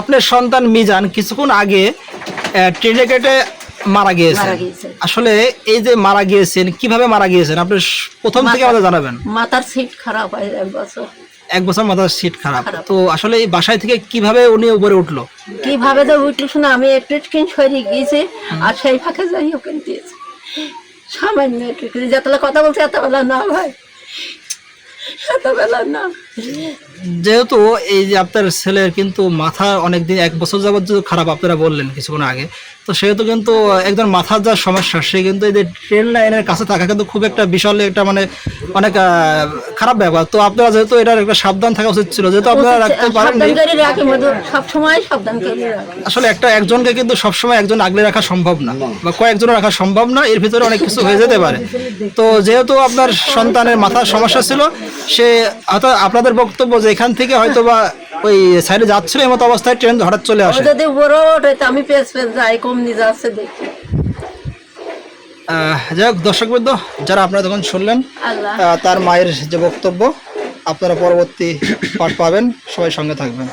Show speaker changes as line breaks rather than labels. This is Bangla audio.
আপনার সন্তান মিজান কিছুক্ষণ আগে ট্রেনে কেটে মারা গিয়েছেন।
গিয়েছে।
আসলে এই যে মারা গিয়েছেন কীভাবে মারা গিয়েছেন? আপনি প্রথম থেকে আমাদের জানাবেন।
মাথার সিট খারাপ হয় এক বছর।
এক বছর মাথার সিট খারাপ। তো আসলে এই বাসায় থেকে কীভাবে উনি উপরে উঠল?
কীভাবে তো উঠল শোনা আমি একটু কিন সরিয়ে গিয়েছি আর সেই ফাঁকে যাই ওকে দিয়েছে। সামান্য একটু যতবেলা কথা বলছে এতবেলা না ভাই না।
যেহেতু এই যে আপনার ছেলের কিন্তু মাথা অনেকদিন এক বছর যাবত যে খারাপ আপনারা বললেন কিছুক্ষণ আগে তো সেহেতু কিন্তু একজন মাথার যা সমস্যা সে কিন্তু এই যে ট্রেন লাইনের কাছে থাকা কিন্তু খুব একটা বিশাল একটা মানে অনেক খারাপ ব্যাপার। তো আপনারা যেহেতু এটার একটা সাবধান থাকা উচিত ছিল যেহেতু আপনারা রাখতে পারেন আসলে একটা একজনকে কিন্তু সবসময় একজন আগলে রাখা সম্ভব না বা কয়েকজন রাখা সম্ভব না এর ভিতরে অনেক কিছু হয়ে যেতে পারে। তো যেহেতু আপনার সন্তানের মাথার সমস্যা ছিল সে হয়তো আপনাদের বক্তব্য যে এখান থেকে হয়তো বা ওই সাইডে যাচ্ছিল এমতো অবস্থায় ট্রেন হঠাৎ চলে আসে।
যদি বড় হয়তো আমি পেস পেস যাই কম নিয়ে যাচ্ছে দেখি।
যাই হোক দর্শকবৃন্দ যারা আপনারা যখন শুনলেন তার মায়ের যে বক্তব্য আপনারা পরবর্তী পাঠ পাবেন সবাই সঙ্গে থাকবেন।